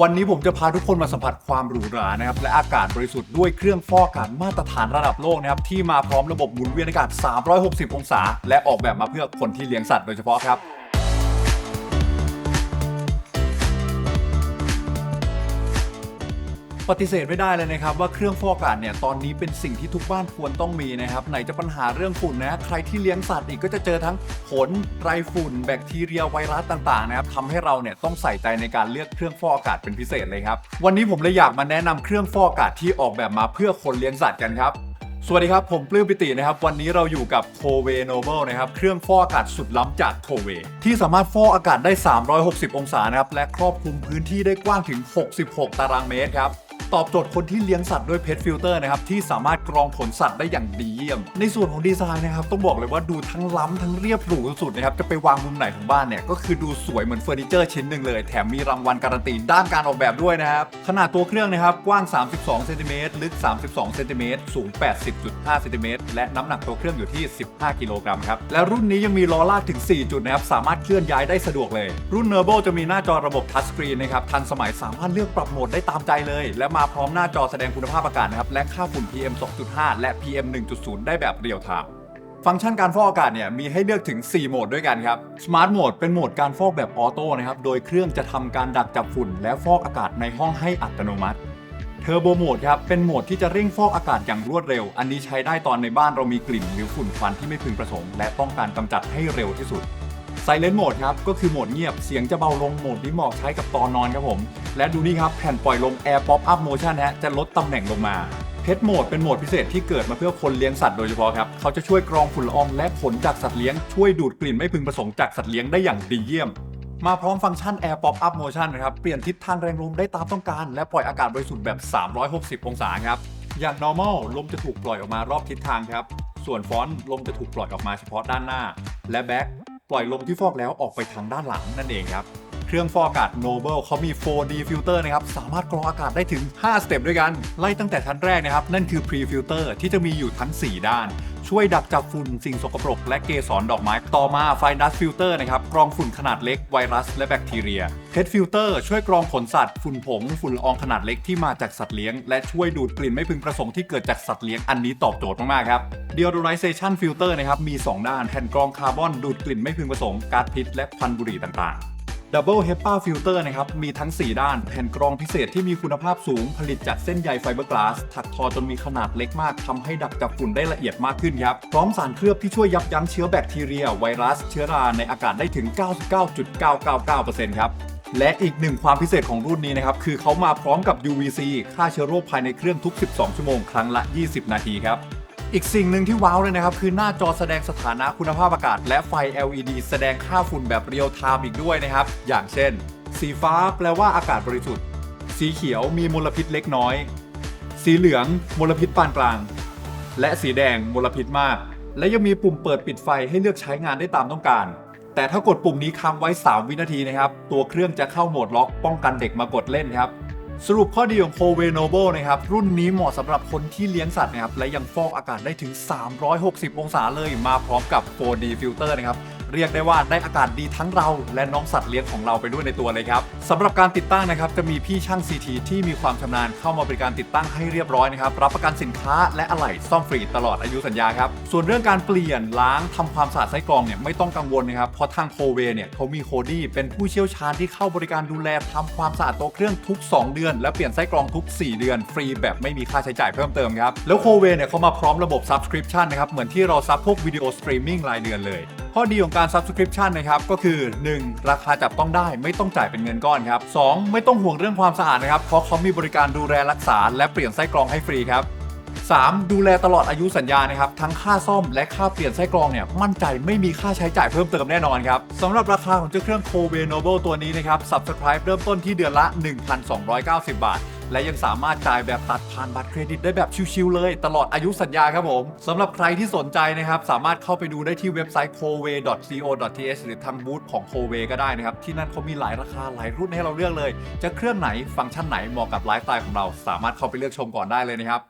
วันนี้ผมจะพาทุกคนมาสัมผัสความหรูหรานะครับและอากาศบริสุทธิ์ด้วยเครื่องฟอกอากาศมาตรฐานระดับโลกนะครับที่มาพร้อมระบบหมุนเวียนอากาศ 360 องศา และออกแบบมาเพื่อคนที่เลี้ยงสัตว์โดยเฉพาะครับ ปฏิเสธไม่ได้เลยนะครับว่าเครื่องฟอกอากาศเนี่ยตอนนี้เป็นสิ่งที่ทุกบ้านควรต้องมีนะครับไหนจะปัญหาเรื่องฝุ่นนะใครที่เลี้ยงสัตว์อีกก็จะเจอทั้งขนไรฝุ่น แบคทีเรียไวรัสต่างๆนะครับทำให้เราเนี่ยต้องใส่ใจในการเลือกเครื่องฟอกอากาศเป็นพิเศษเลยครับวันนี้ผมเลยอยากมาแนะนำเครื่องฟอกอากาศที่ออกแบบมาเพื่อคนเลี้ยงสัตว์กันครับสวัสดีครับ ผมปลื้มปิตินะครับ วันนี้เราอยู่กับ c o w a Noble นะครับ เครื่องฟอกอากาศสุดล้ำจาก c o w a ที่สามารถฟอกอากาศได้ 360 องศานะครับ และครอบคลุมพื้นที่ได้กว้างถึง 66 ตารางเมตรครับ ตอบโจทย์คนที่เลี้ยงสัตว์ด้วยเพ t ฟิลเตอร์นะครับที่สามารถกรองผลสัตว์ได้อย่างดีเยี่ยม ในส่วนของดีไซน์นะครับต้องบอกเลยว่าดูทั้งล้ำทั้งเรียบหรูสุดๆนะครับจะไปวางมุมไหนของบ้านเนี่ยก็คือดูสวยเหมือนเฟอร์นิเจอร์ชิ้นหนึ่งเลย แถมมีรางวัลการันตีด้านการออกแบบด้วยนะครับขนาดตัวเครื่องนะครับกว้าง 32เซนติเมตรลึก 32เซนติเมตรสูง 80.5เซนติเมตรและน้ำหนักตัวเครื่องอยู่ที่ 15 กิโลกรัมครับและรุ่นนี้ยังมีล้อลากถึง 4 จุดนะครับสามารถเคลื่อนย้ายได้สะดวกเลย รุ่น n e r b o จะมีหน้าจอระบบทัชสกรีนนะครับทันสมัยสามารถเลือกปรับโหมดได้ตามใจเลย และมาพร้อมหน้าจอแสดงคุณภาพอากาศนะครับ และค่าฝุ่น PM 2.5 และ PM 1.0 ได้แบบเรียลไทม์ฟังก์ชันการฟอกอากาศเนี่ยมีให้เลือกถึง 4 โหมดด้วยกันครับ Smart Mode เป็นโหมดการฟอกแบบออโต้นะครับ โดยเครื่องจะทำการดักจับฝุ่น และฟอกอากาศในห้องให้อัตโนมัติเทอร์โบโหมดครับเป็นโหมดที่จะเร่งฟอกอากาศอย่างรวดเร็ว อันนี้ใช้ได้ตอนในบ้านเรามีกลิ่นหรือฝุ่นควันที่ไม่พึงประสงค์ และต้องการกำจัดให้เร็วที่สุด Silent Mode ครับ ก็คือโหมดเงียบเสียงจะเบาลงโหมดนี้เหมาะใช้กับตอนนอนครับผม และดูนี่ครับแผ่นปล่อยลม Air Pop Up Motion ฮะจะลดตำแหน่งลงมาเพชรโหมดเป็นโหมดพิเศษที่เกิดมาเพื่อคนเลี้ยงสัตว์โดยเฉพาะครับ เขาจะช่วยกรองฝุ่นละอองและขนจากสัตว์เลี้ยง ช่วยดูดกลิ่นไม่พึงประสงค์จากสัตว์เลี้ยงได้อย่างดีเยี่ยม มาพร้อมฟังก์ชัน Air Pop Up Motion นะครับ เปลี่ยนทิศทางแรงลมได้ตามต้องการ และปล่อยอากาศบริสุทธิ์แบบ 360 องศาครับ อย่าง normal ลมจะถูกปล่อยออกมารอบทิศทางครับ ส่วน front ลมจะถูกปล่อยออกมาเฉพาะด้านหน้า และ back ปล่อยลมที่ฟอกแล้วออกไปทางด้านหลังนั่นเองครับ เครื่องฟอกอากาศ Noble เขามี 4D filter นะครับ สามารถกรองอากาศได้ถึง 5 สเต็ปด้วยกัน ไล่ตั้งแต่ชั้นแรกนะครับ นั่นคือ Pre filter ที่จะมีอยู่ทั้ง 4 ด้าน ช่วยดักจับฝุ่นสิ่งสกปรก และเกสรดอกไม้ ต่อมา Fine Dust Filter นะครับกรองฝุ่นขนาดเล็กไวรัส และแบคทีเรีย Pet Filter ช่วยกรองขนสัตว์ฝุ่นผงฝุ่นละอองขนาดเล็กที่มาจากสัตว์เลี้ยง และช่วยดูดกลิ่นไม่พึงประสงค์ที่เกิดจากสัตว์เลี้ยงอันนี้ตอบโจทย์มากๆครับ Deodorization Filter นะครับมี 2 ด้านแผ่นกรองคาร์บอนดูดกลิ่นไม่พึงประสงค์ก๊าซพิษและควันบุหรี่ต่างๆ Double HEPA Filter นะครับ มีทั้ง 4 ด้าน แผ่นกรองพิเศษที่มีคุณภาพสูง ผลิตจากเส้นใยไฟเบอร์กลาส ถักทอจนมีขนาดเล็กมากทำให้ดักจับฝุ่นได้ละเอียดมากขึ้นครับ พร้อมสารเคลือบที่ช่วยยับยั้งเชื้อแบคทีเรีย ไวรัส เชื้อราในอากาศได้ถึง 99.999%ครับและอีกหนึ่งความพิเศษของรุ่นนี้นะครับ คือเขามาพร้อมกับ UVC ฆ่าเชื้อโรคภายในเครื่องทุก 12 ชั่วโมง ครั้งละ 20 นาทีครับ อีกสิ่งหนึ่งที่ว้าวเลยนะครับ คือหน้าจอแสดงสถานะคุณภาพอากาศ และไฟ LED แสดงค่าฝุ่นแบบเรียลไทม์อีกด้วยนะครับ อย่างเช่น สีฟ้าแปลว่าอากาศบริสุทธิ์ สีเขียวมีมลพิษเล็กน้อย สีเหลืองมลพิษปานกลาง และสีแดงมลพิษมาก และยังมีปุ่มเปิดปิดไฟให้เลือกใช้งานได้ตามต้องการ แต่ถ้ากดปุ่มนี้ค้างไว้ 3 วินาทีนะครับ ตัวเครื่องจะเข้าโหมดล็อกป้องกันเด็กมากดเล่นครับ สรุปข้อดีของ c o w a Noble นะครับรุ่นนี้เหมาะสำหรับคนที่เลี้ยงสัตว์นะครับและยังฟอกอากาศได้ถึง 360 องศาเลยมาพร้อมกับ 4D filter นะครับ เรียกได้ว่าได้อากาศดีทั้งเรา และน้องสัตว์เลี้ยงของเราไปด้วยในตัวเลยครับสำหรับการติดตั้งนะครับจะมีพี่ช่าง CT ที่มีความชำนาญเข้ามาบริการติดตั้งให้เรียบร้อยนะครับรับประกันสินค้าและอะไหล่ซ่อมฟรีตลอดอายุสัญญาครับส่วนเรื่องการเปลี่ยนล้างทำความสะอาดไส้กรองเนี่ยไม่ต้องกังวลนะครับเพราะทางโคเวเนี่ยเขามีโคดี้เป็นผู้เชี่ยวชาญที่เข้าบริการดูแลทำความสะอาดตัวเครื่องทุก 2 เดือน และเปลี่ยนไส้กรองทุก 4 เดือน ฟรีแบบไม่มีค่าใช้จ่ายเพิ่มเติมครับแล้วโคเวเนี่ยเขามาพร้อมระบบ subscription นะครับเหมือนที่เราซับพวกวิดีโอสตรีมมิ่งรายเดือนเลย ข้อดีของการ subscription นะครับก็คือ 1. ราคาจับต้องได้ไม่ต้องจ่ายเป็นเงินก้อนครับ 2. ไม่ต้องห่วงเรื่องความสะอาดนะครับเพราะเขามีบริการดูแลรักษา และเปลี่ยนไส้กรองให้ฟรีครับ 3. ดูแลตลอดอายุสัญญานะครับ ทั้งค่าซ่อมและค่าเปลี่ยนไส้กรองเนี่ย มั่นใจไม่มีค่าใช้จ่ายเพิ่มเติมแน่นอนครับสำหรับราคาของเจ้าเครื่อง c o v a Noble ตัวนี้นะครับ Subscribe เริ่มต้นที่เดือนละ 1,290 บาท และยังสามารถจ่ายแบบตัดผ่านบัตรเครดิตได้แบบชิวๆเลย ตลอดอายุสัญญาครับผมสำหรับใครที่สนใจนะครับสามารถเข้าไปดูได้ที่เว็บไซต์ c o v a c o th หรือทางบูธของ c o v a ก็ได้นะครับ ที่นั่นเขามีหลายราคาหลายรุ่นให้เราเลือกเลย จะเครื่องไหนฟังก์ชันไหนเหมาะกับไลฟ์สไตล์ของเรา สามารถเข้าไปเลือกชมก่อนได้เลยนะครับ